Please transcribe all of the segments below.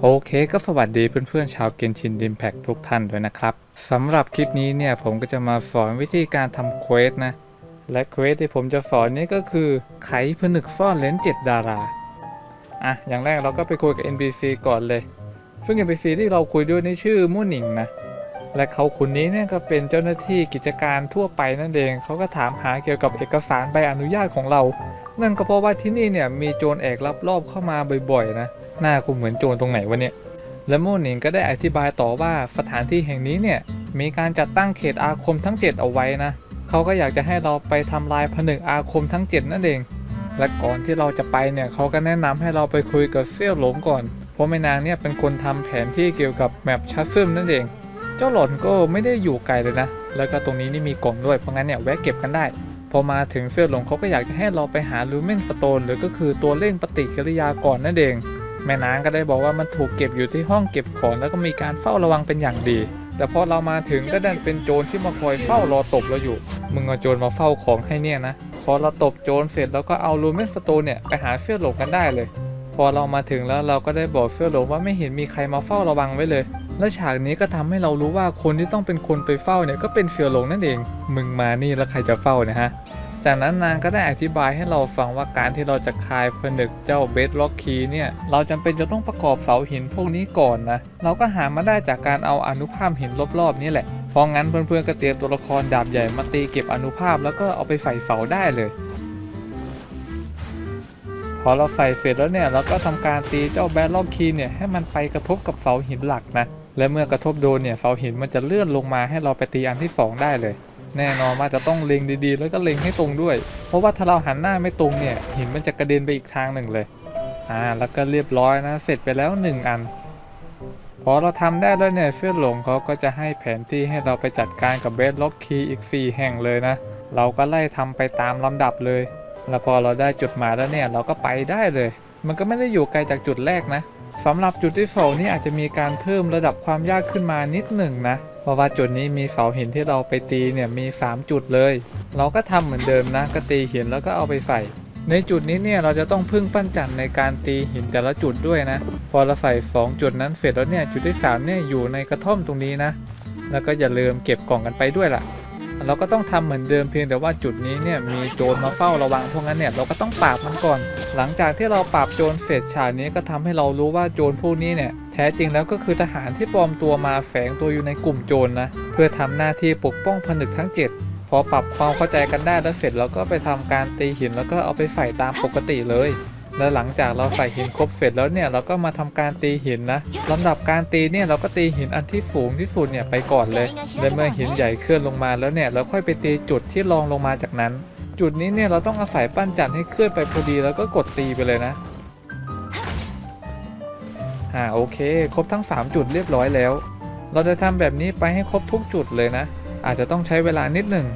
โอเคก็สวัสดีเพื่อนๆชาวเกนชินดิมแพกทุกท่านด้วยนะครับสำหรับคลิปนี้เนี่ยผมก็จะมาสอนวิธีการทำเควสนะ และเควสที่ผมจะสอนนี้ก็คือไขผนึกซ่อนเลนส์7ดารา อะ อย่างแรกเราก็ไปคุยกับ NPC ก่อนเลย ซึ่ง NPC ที่เราคุยด้วยนี่ชื่อมู่หนิงนะ และเขาคนนี้เนี่ยก็เป็นเจ้าหน้าที่กิจการทั่วไปนั่นเอง เขาก็ถามหาเกี่ยวกับเอกสารใบอนุญาตของเรา นั่นก็เพราะว่าที่นี่เนี่ยมีโจรแอกลับรอบเข้ามาบ่อยๆนะหน้ากูเหมือนโจรตรงไหนวะเนี่ยและโมนิงก็ได้อธิบายต่อว่าสถานที่แห่งนี้เนี่ยมีการจัดตั้งเขตอาคมทั้ง 7 เอาไว้นะเขาก็อยากจะให้เราไปทำลายผนึกอาคมทั้ง 7 นั่นเอง และก่อนที่เราจะไปเนี่ยเขาก็แนะนำให้เราไปคุยกับเซี่ยวหลงก่อน เพราะแม่นางเนี่ยเป็นคนทำแผนที่เกี่ยวกับแมปชัฟซึมนั่นเอง เจ้าหล่อนก็ไม่ได้อยู่ไกลเลยนะ แล้วก็ตรงนี้นี่มีกล่องด้วย เพราะงั้นเนี่ยแวะเก็บกันได้ พอมาถึงเซี่ยหลงเขาก็อยากจะให้เราไปหาลูเมนสโตนหรือก็คือตัวเร่งปฏิกิริยาก่อนนั่นเอง แม่นางก็ได้บอกว่ามันถูกเก็บอยู่ที่ห้องเก็บของแล้วก็มีการเฝ้าระวังเป็นอย่างดี แต่พอเรามาถึงก็ดันเป็นโจรที่มาคอยเฝ้ารอตบเราอยู่ มึงเอาโจรมาเฝ้าของให้เนี่ยนะ พอเราตบโจรเสร็จแล้วก็เอาลูเมนสโตนเนี่ยไปหาเฟี้ยหลงกันได้เลย พอเรามาถึงแล้วเราก็ได้บอกเฟี้ยวหลงว่าไม่เห็นมีใครมาเฝ้าระวังไว้เลย และฉากนี้ก็ทำให้เรารู้ว่าคนที่ต้องเป็นคนไปเฝ้าเนี่ยก็เป็นเฟี้ยวหลงนั่นเอง มึงมานี่แล้วใครจะเฝ้าเนะฮะ จากนั้นนางก็ได้อธิบายให้เราฟังว่าการที่เราจะคลายผนึกเจ้าเบสล็อกคีเนี่ยเราจำเป็นจะต้องประกอบเสาหินพวกนี้ก่อนนะ เราก็หามาได้จากการเอาอนุภาพหินรอบๆนี่แหละ เพราะงั้นเพื่อนๆก็เตรียมตัวละครดาบใหญ่มาตีเก็บอนุภาพแล้วก็เอาไปใส่เสาได้เลย อเราใส่เสร็จแล้วเนี่ยเราก็ทำการตีเจ้าแบล็อกคีเนี่ยให้มันไปกระทบกับเสาหินหลักนะและเมื่อกระทบโดนเนี่ยเสาหินมันจะเลื่อนลงมาให้เราไปตีอันที่สองได้เลย แน่นอนว่าจะต้องเล็งดีๆ แล้วก็เล็งให้ตรงด้วย เพราะว่าถ้าเราหันหน้าไม่ตรงเนี่ยหินมันจะกระเด็นไปอีกทางหนึ่งเลยอ่าแล้วก็เรียบร้อยนะเสร็จไปแล้วหนึ่งอันพอเราทำได้แล้วเนี่ยเฟื่อหลงเขาก็จะให้แผนที่ให้เราไปจัดการกับเบสล็อกคีอีก 4 แห่งเลยนะ เราก็ไล่ทำไปตามลำดับเลย แล้วพอเราได้จุดหมายแล้วเนี่ยเราก็ไปได้เลย มันก็ไม่ได้อยู่ไกลจากจุดแรกนะสำหรับจุดที่สองนี่อาจจะมีการเพิ่มระดับความยากขึ้นมานิดหนึ่งนะ เพราะว่าจุดนี้มีเสาหินที่เราไปตีเนี่ยมี 3 จุดเลย เราก็ทำเหมือนเดิมนะ ก็ตีหินแล้วก็เอาไปใส่ ในจุดนี้เนี่ยเราจะต้องพึ่งปั้นจันในการตีหินแต่ละจุดด้วยนะ พอเราใส่ 2 จุดนั้นเสร็จแล้วเนี่ยจุดที่3เนี่ยอยู่ในกระท่อมตรงนี้นะ แล้วก็อย่าลืมเก็บกล่องกันไปด้วยล่ะ เราก็ต้องทำเหมือนเดิมเพียงแต่ว่าจุดนี้เนี่ยมีโจรมาเฝ้าระวังพวกนั้นเนี่ยเราก็ต้องปราบมันก่อน หลังจากที่เราปราบโจรเสร็จฉากนี้ก็ทำให้เรารู้ว่าโจรพวกนี้เนี่ยแท้จริงแล้วก็คือทหารที่ปลอมตัวมาแฝงตัวอยู่ในกลุ่มโจรนะเพื่อทำหน้าที่ปกป้องผนึกทั้ง 7 พอปรับความเข้าใจกันได้แล้วเสร็จเราก็ไปทำการตีหินแล้วก็เอาไปใส่ตามปกติเลย และหลังจากเราใส่หินครบเสร็จแล้วเนี่ยเราก็มาทำการตีหินนะลำดับการตีเนี่ยเราก็ตีหินอันที่สูงที่สุดเนี่ยไปก่อนเลยและเมื่อหินใหญ่เคลื่อนลงมาแล้วเนี่ยเราค่อยไปตีจุดที่รองลงมาจากนั้น จุดนี้เนี่ยเราต้องอาศัยปั้นจันทร์ให้เคลื่อนไปพอดีแล้วก็กดตีไปเลยนะอ่าโอเค ครบทั้ง 3 จุดเรียบร้อยแล้ว เราจะทำแบบนี้ไปให้ครบทุกจุดเลยนะ อาจจะต้องใช้เวลานิดหนึ่ง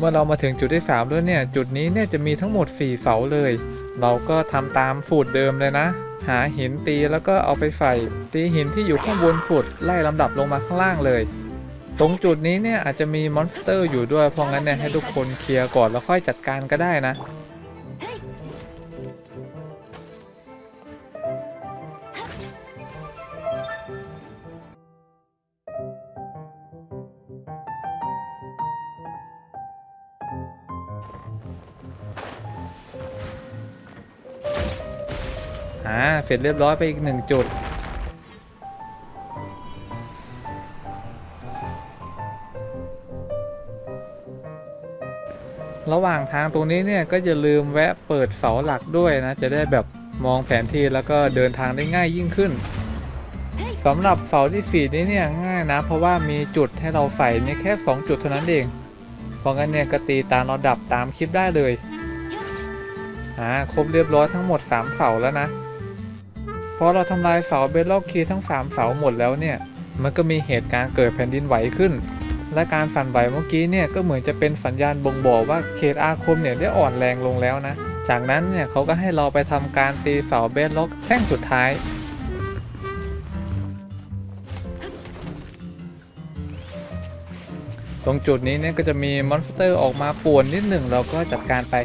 เมื่อเรามาถึงจุดที่ 3 แล้วเนี่ย จุดนี้เนี่ยจะมีทั้งหมด 4 เสาเลย เราก็ทำตามสูตรเดิมเลยนะ หาหินตีแล้วก็เอาไปใส่ตีหินที่อยู่ข้างบนสุดไล่ลำดับลงมาข้างล่างเลย ตรงจุดนี้เนี่ยอาจจะมีมอนสเตอร์อยู่ด้วยเพราะงั้นเนี่ยให้ทุกคนเคลียร์ก่อนแล้วค่อยจัดการก็ได้นะ อ่าเสร็จเรียบร้อยไปอีกหนึ่งจุด ระหว่างทางตรงนี้เนี่ยก็อย่าลืมแวะเปิดเสาหลักด้วยนะ จะได้แบบมองแผนที่แล้วก็เดินทางได้ง่ายยิ่งขึ้นสำหรับเสาที่ฝีนี้เนี่ยง่ายนะ เพราะว่ามีจุดให้เราใส่เนี่ยแค่ 2 จุดเท่านั้นเองเพราะงั้นเนี่ยก็ตีตามระดับตามคลิปได้เลยอ่าครบเรียบร้อยทั้งหมด 3 เสาแล้วนะ พอเราทำลายเสาเบลล็อกคีทั้ง 3 เสาหมดแล้วเนี่ย มันก็มีเหตุการณ์เกิดแผ่นดินไหวขึ้น และการสั่นไหวเมื่อกี้เนี่ยก็เหมือนจะเป็นสัญญาณบ่งบอกว่าเขตอาคมเนี่ยได้อ่อนแรงลงแล้วนะ จากนั้นเนี่ยเขาก็ให้เราไปทำการตีเสาเบสล็อกแท่งสุดท้ายตรงจุดนี้เนี่ยก็จะมีมอนสเตอร์ออกมาป่วนนิดหนึ่งเราก็จัดการไป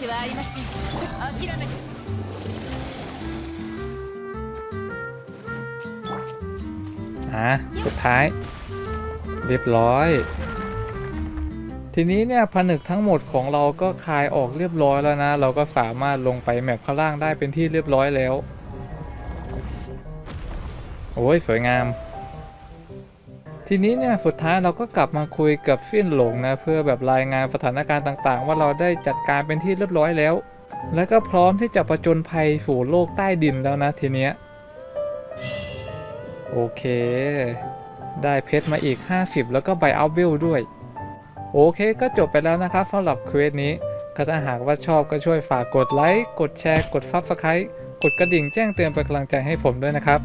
ありません諦めて อ่ะสุดท้าย เรียบร้อย ทีนี้เนี่ยผนึกทั้งหมดของเราก็คลายออกเรียบร้อยแล้วนะ เราก็สามารถลงไปแมปข้างล่างได้เป็นที่เรียบร้อยแล้ว โอ้ยสวยงาม ทีนี้เนี่ยสุดท้ายเราก็กลับมาคุยกับฟินหลงนะเพื่อแบบรายงานสถานการณ์ต่างๆ ว่าเราได้จัดการเป็นที่เรียบร้อยแล้ว แล้วก็พร้อมที่จะประจนภัยสู่โลกใต้ดินแล้วนะทีเนี้ยโอเค ได้เพชรมาอีก 50 แล้วก็ใบอัลเบลด้วย โอเคก็จบไปแล้วนะครับสำหรับเควสนี้ก็ถ้าหากว่าชอบก็ช่วยฝากกดไลค์ กดแชร์ กดซับสไครต์กดกระดิ่งแจ้งเตือนเป็นกำลังใจให้ผมด้วยนะครับ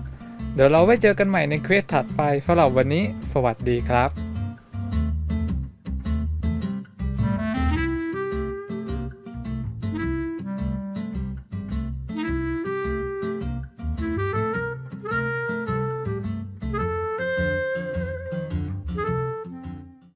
เดี๋ยวเราไว้เจอกันใหม่ในเควสถัดไปสำหรับวันนี้ สวัสดีครับ